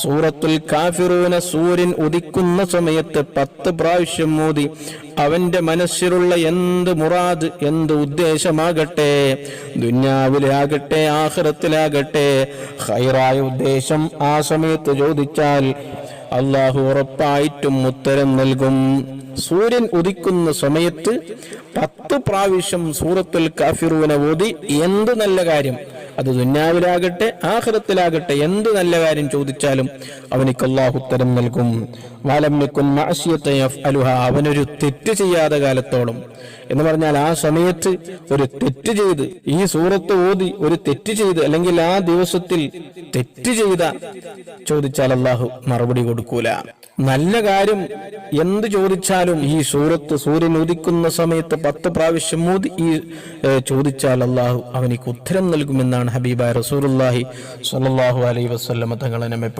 സൂറത്തുൽ കാഫിറൂന സൂര്യൻ ഉദിക്കുന്ന സമയത്ത് പത്ത് പ്രാവശ്യം മോദി അവന്റെ മനസ്സിലുള്ള എന്ത് മുറാദ് എന്ത് ഉദ്ദേശമാകട്ടെ ദുന്യാവിലാകട്ടെ ആഹ്റത്തിലാകട്ടെ ഹൈറായ ഉദ്ദേശം ആ സമയത്ത് ചോദിച്ചാൽ അള്ളാഹു ഉറപ്പായിട്ടും ഉത്തരം നൽകും. സൂര്യൻ ഉദിക്കുന്ന സമയത്ത് പത്ത് പ്രാവശ്യം സൂറത്തുൽ കാഫിറൂന ഓതി എന്ത് നല്ല കാര്യം? അത് ദുന്യാവിലാകട്ടെ ആഹ്റത്തിലാകട്ടെ എന്ത് നല്ല കാര്യം ചോദിച്ചാലും അവനിക്ക് അള്ളാഹു ഉത്തരം നൽകും. വാലമ്യക്കുൻ അലുഹ അവനൊരു തെറ്റ് ചെയ്യാതെ കാലത്തോളം. എന്ന് പറഞ്ഞാൽ ആ സമയത്ത് ഒരു തെറ്റ് ചെയ്ത് ഈ സൂറത്ത് ഓതി ഒരു തെറ്റ് ചെയ്ത് അല്ലെങ്കിൽ ആ ദിവസത്തിൽ തെറ്റ് ചെയ്ത ചോദിച്ചാൽ അള്ളാഹു മറുപടി കൊടുക്കൂല. നല്ല കാര്യം എന്ത് ചോദിച്ചാലും ഈ സൂറത്ത് സൂര്യൻ ഉദിക്കുന്ന സമയത്ത് പത്ത് പ്രാവശ്യം മോദി ഈ ചോദിച്ചാൽ അള്ളാഹു അവനിക്ക് ഉത്തരം നൽകുമെന്നാണ് ഹബീബായ റസൂറുല്ലാഹി സ്വല്ലല്ലാഹു അലൈ വസ്ലമ തങ്ങളെ നമ്മെ